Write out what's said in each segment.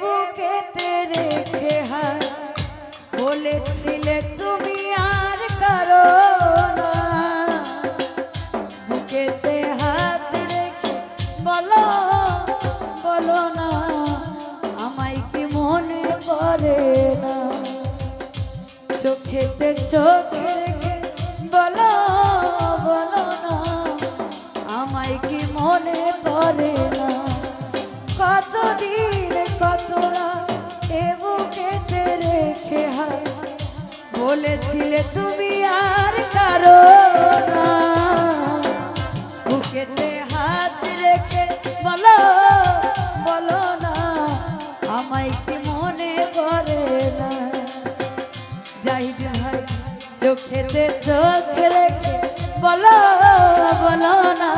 বুকেতে রেখে হার বলেছিলে তুমি আর কারও বলো বলো না মনে না? চোখেতে চোখ রেখে বলো বলো না, আমায় কি মনে পড়ে না? কতদিন, কতরা এ বুকেতে রেখে হায়। বলেছিলে তুমি আর কারও না। বুকেতে হাত রেখে বলো বলো না, আমায় কি মনে পড়ে না? জাহিদ ভাই চোখেতে চোখ রেখে বলো বলো না।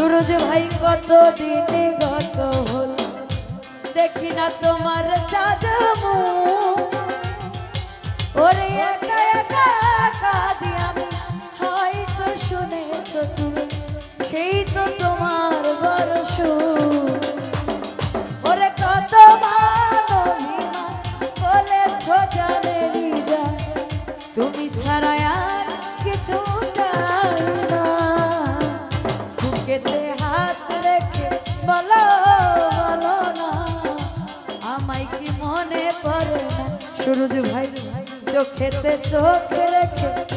সুরজ ভাই কত দিনে গত হল? দেখি না তোমার চাঁদমু। ওরে একা একা কাঁদি আমি, হয়তো শুনেছো তুমি, সেই তো তোমার বড় সুখ ওরে কত অভিমান বলেছ জানেরি যায়। তুমি ছাড়া আর কিছু চাই সুরজ ভাই চোখেতে চোখ রেখে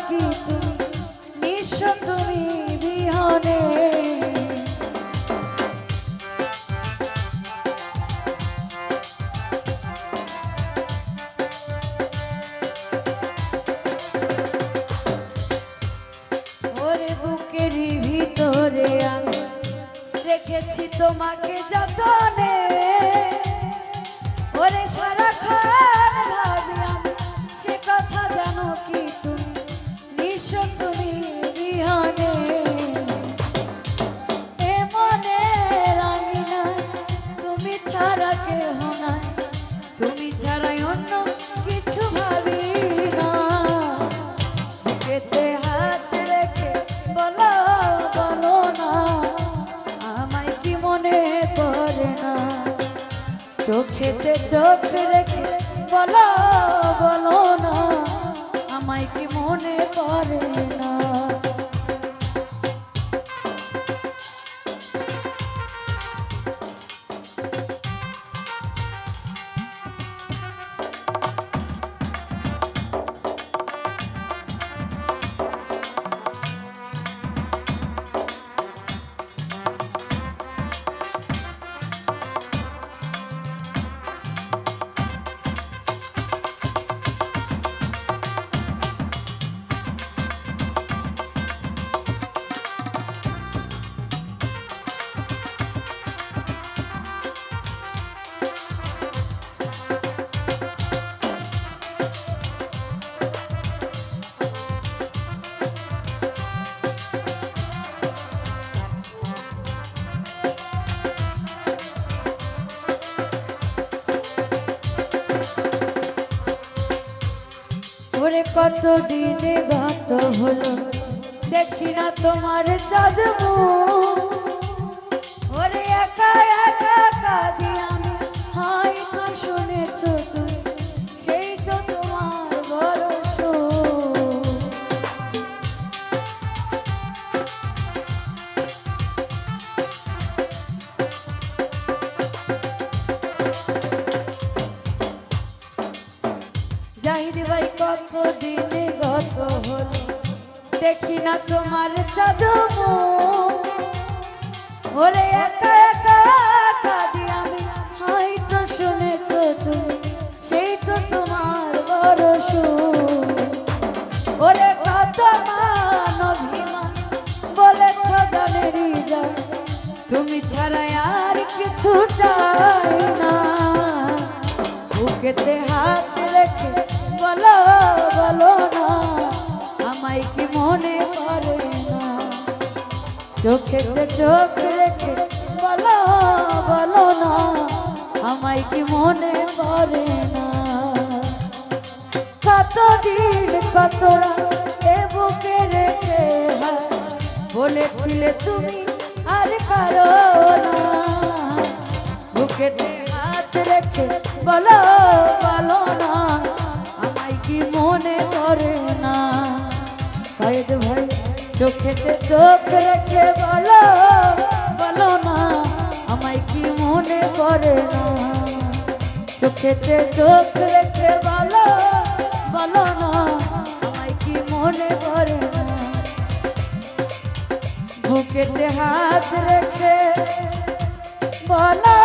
কি তুমি? নিঃস্ব তুমি বিহনে ছাড়া কিছু ভাবি না। হাত রেখে বলো না মনে না? চোখেতে চোখ রেখে বলো বলো না, আমায় কি মনে করে ওরে কত দিনে গত হলো? দেখি না তোমার চাঁদমু। ওরে একা একা কাঁদি আমি। হাই হয়তো শুনেছ তুমি, সেই তো তোমার বড় সুখ। কত দিনে গত হলো? দেখি না তোমার ওরে একা একা শুনেছ তুমি, সেই তো তোমার বড়। ওরে কত মান অভিমান, বলেছ জানেরই যা তুমি ছাড়া আর কিছু চাই না। বুকেতে হাত চোখেতে চোখ রেখে বলো বলো না, আমায় কি মনে পড়ে না? কত দিন কত রাত এ বুকে রেখে বলেছিলে তুমি আর কারও না। বুকেতে হাত রেখে বলো চোখেতে চোখ রেখে বলো বলো না, আমায় কি মনে পড়ে না? চোখেতে চোখ রেখে বলো বলো না, আমায় কি মনে পড়ে না? বুকেতে হাত রেখে বলো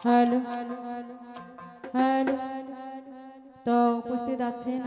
হ্যালো হ্যালো তো উপস্থিত আছেন